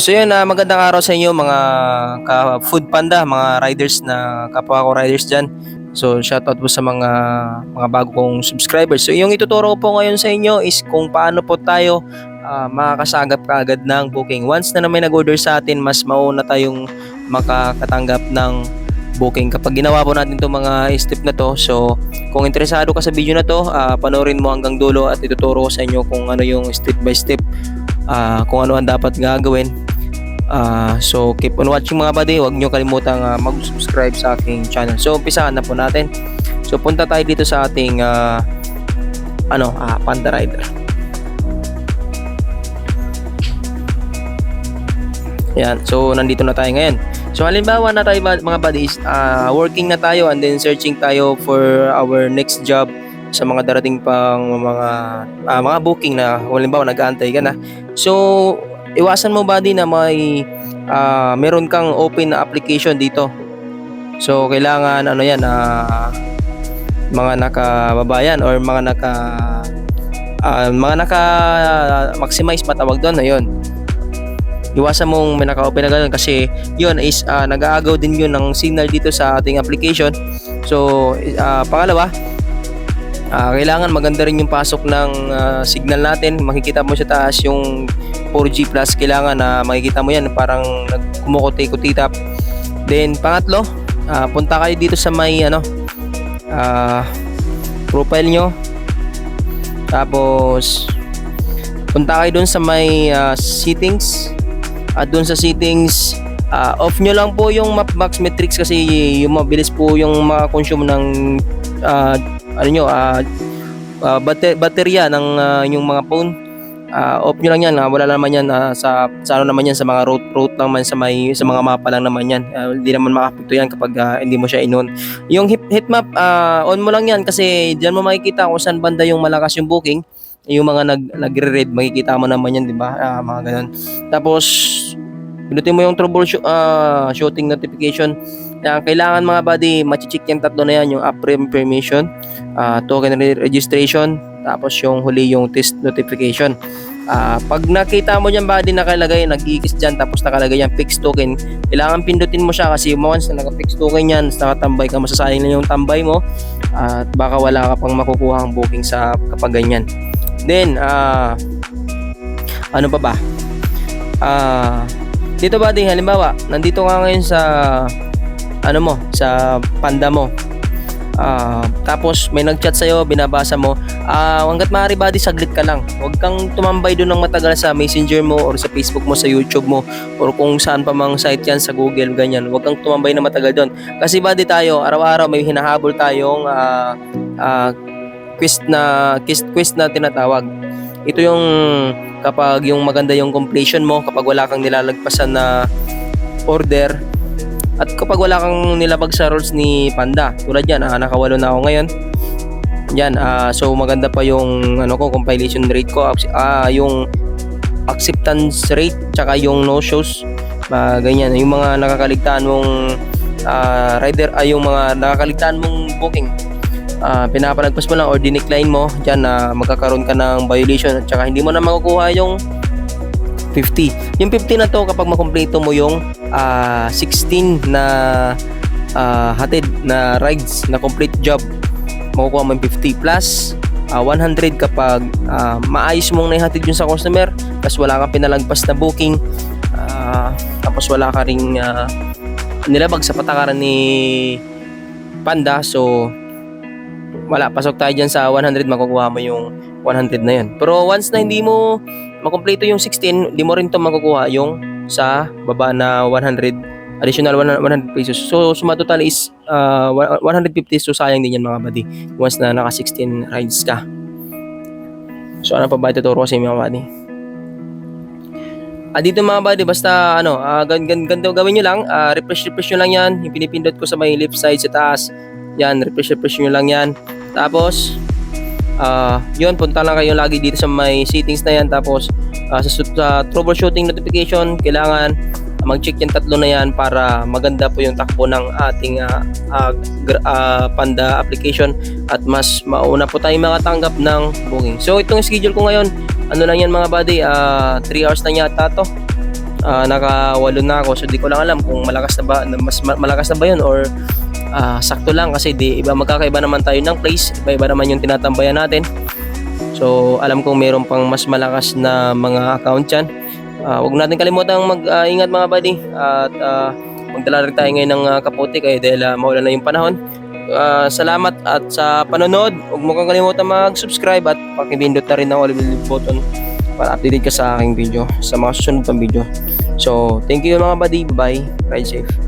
So yun, ah, magandang araw sa inyo mga ka Food Panda, mga riders na kapwa ko riders dyan. So shoutout po sa mga mga bago kong subscribers. So yung ituturo ko po ngayon sa inyo is kung paano po tayo ah, makakasagap kaagad ng booking. Once na, na may nag-order sa atin, mas mauna tayong makakatanggap ng booking. Kapag ginawa po natin itong mga step na to, so kung interesado ka sa video na to, ah, panoorin mo hanggang dulo at ituturo ko sa inyo kung ano yung step by step ah, kung ano ang dapat gagawin. Ah, so keep on watching mga buddy, huwag nyo kalimutang ah, mag-subscribe sa aking channel. So umpisahan na po natin. So punta tayo dito sa ating ah, ano, ah, Panda Rider. Yan, so nandito na tayo ngayon. So halimbawa na tayo mga buddies, ah, working na tayo and then searching tayo for our next job sa mga darating pang mga ah, mga booking na halimbawa nag-aantay ka na. So iwasan mo buddy na may ah, meron kang open na application dito. So kailangan ano yan ah, mga nakababayan or mga naka ah, mga naka maximize matawag doon ayun. Iwasan mong may naka-open na ganun kasi yun is ah, nag-aagaw din yun ng signal dito sa ating application. So ah, pangalawa, ah, kailangan maganda rin yung pasok ng ah, signal natin. Makikita mo sa taas yung 4G plus kailangan na makikita mo yan parang kumukuti-kutitap. Then pangatlo, ah, punta kayo dito sa may ano ah, profile nyo. Tapos punta kayo dun sa may ah, settings at dun sa settings ah, off nyo lang po yung map max metrics kasi yung mabilis po yung makakonsume ng ah, ano nyo ah, ah, bate- baterya ng ah, yung mga phone. Ah, off nyo lang yan ah, wala naman yan ah, sa sa ano naman yan sa mga route route lang man sa may sa mga mapa lang naman yan. Ah, hindi naman makapekto yan kapag ah, hindi mo siya inon yung hit, heat map ah, on mo lang yan kasi diyan mo makikita kung saan banda yung malakas yung booking. Yung mga nag nagre-read makikita mo naman yan di ba? Ah, mga ganun. Tapos pinutin mo yung troubleshoot ah, shooting notification Kaya kailangan mga buddy machichik yung tatlo na yan yung app information ah, token re- registration tapos yung huli yung test notification. Ah, pag nakita mo dyan buddy nakalagay nag-iikis dyan tapos nakalagay yung fixed token kailangan pindutin mo siya kasi once na naka-fixed token yan nakatambay ka masasayang lang yung tambay mo at baka wala ka pang makukuha ang booking sa kapag ganyan. Then ah ano pa ba? Ah dito buddy halimbawa nandito ka ngayon sa ano mo sa panda mo Ah, tapos may nag-chat sa'yo, binabasa mo. Ah, hanggat maaari buddy, saglit ka lang. Huwag kang tumambay doon ng matagal sa Messenger mo or sa Facebook mo, sa YouTube mo or kung saan pa mang site yan sa Google, ganyan. Huwag kang tumambay na matagal doon. Kasi buddy tayo, araw-araw may hinahabol tayong ah, ah, quiz na quiz, quiz na tinatawag. Ito yung kapag yung maganda yung completion mo, kapag wala kang nilalagpasan na order, at kapag wala kang nilabag sa rules ni Panda, tulad yan, ah, nakawalo na ako ngayon. Yan, ah, so maganda pa yung ano ko, compilation rate ko, ah, yung acceptance rate, tsaka yung no shows, ah, ganyan, yung mga nakakaligtaan mong ah, rider, ay yung mga nakakaligtaan mong booking. Ah, pinapalagpas mo lang or dinecline mo, dyan na magkakaroon ka ng violation at tsaka hindi mo na makukuha yung 50. Yung 50 na to kapag makumpleto mo yung ah, 16 na ah, hatid na rides na complete job makukuha mo yung 50 plus ah, 100 kapag ah, maayos mong naihatid yun sa customer tapos wala kang pinalagpas na booking ah, tapos wala ka ring ah, nilabag sa patakaran ni Panda so wala pasok tayo dyan sa 100 makukuha mo yung 100 na yun pero once na hindi mo makumpleto yung 16 hindi mo rin to makukuha yung sa baba na 100 additional 100 100 pesos. So suma total is ah, 150 so sayang din yan mga buddy once na naka 16 rides ka. So ano pa ba ituturo inyo mga buddy? Ah, dito mga buddy, basta ano, ah, gan gan ganito gawin nyo lang, ah, refresh refresh nyo lang yan, yung pinipindot ko sa may left side sa taas, yan, refresh refresh nyo lang yan, tapos, ah, yun, punta lang kayo lagi dito sa may settings na yan, tapos, ah, sa, sa troubleshooting notification, kailangan mag-check yung tatlo na yan para maganda po yung takbo ng ating ah, ah, gra- ah, Panda application at mas mauna po tayo makatanggap ng booking. So itong schedule ko ngayon, ano lang yan mga buddy, 3 hours na yata to. Ah, nakawalo na ako so di ko lang alam kung malakas na ba mas ma- malakas na ba yun or ah, sakto lang kasi di iba magkakaiba naman tayo ng place iba-iba naman yung tinatambayan natin. So alam kong meron pang mas malakas na mga account yan Ah, huwag natin kalimutang mag-ingat mga buddy. At ah, magdala rin tayo ngayon ng ah, kapote kaya dahil uh, maulan na yung panahon. Ah, salamat at sa panonood. Huwag mo kang kalimutan mag-subscribe at pakipindot na rin ang olive button para updated ka sa aking video sa mga susunod pang video. So thank you mga buddy. Bye ride safe